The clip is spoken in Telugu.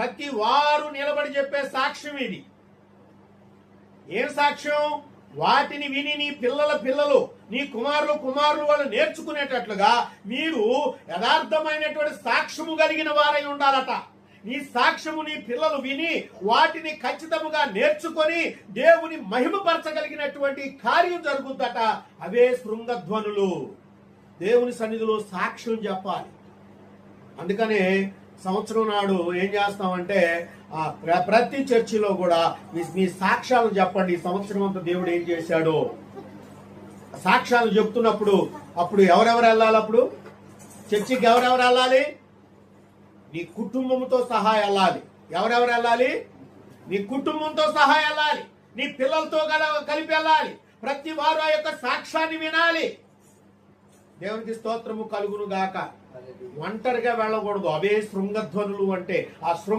ప్రతి వారు నిలబడి చెప్పే సాక్ష్యం ఇది. ఏం సాక్ష్యం? వాటిని విని నీ పిల్లల పిల్లలు నీ కుమారులు కుమారులు వాళ్ళు నేర్చుకునేటట్లుగా మీరు యథార్థమైనటువంటి సాక్ష్యము కలిగిన వారై ఉండాలట. నీ సాక్ష్యము నీ పిల్లలు విని వాటిని ఖచ్చితముగా నేర్చుకొని దేవుని మహిమపరచగలిగినటువంటి కార్యం జరుగుద్దట. అవే శృంగధ్వనులు. దేవుని సన్నిధిలో సాక్ష్యం చెప్పాలి. అందుకనే సంవత్సరం నాడు ఏం చేస్తామంటే ఆ ప్ర- ప్రతి చర్చిలో కూడా మీ సాక్ష్యాలు చెప్పండి. ఈ సంవత్సరం అంతా దేవుడు ఏం చేశాడు? సాక్ష్యాలు చెప్తున్నప్పుడు అప్పుడు ఎవరెవరు వెళ్ళాలి అప్పుడు? చర్చికి ఎవరెవరు వెళ్ళాలి? నీ కుటుంబంతో సహా వెళ్ళాలి. ఎవరెవరు వెళ్ళాలి? నీ కుటుంబంతో సహా వెళ్ళాలి. నీ పిల్లలతో గల- కలిపి వెళ్ళాలి. ప్రతి వారు ఆ యొక్క సాక్ష్యాన్ని వినాలి. దేవునికి స్తోత్రము కలుగును గాక ఒంటరిగా వెళ్ళకూడదు. అవే శృంగధ్వనులు అంటే ఆ శృంగ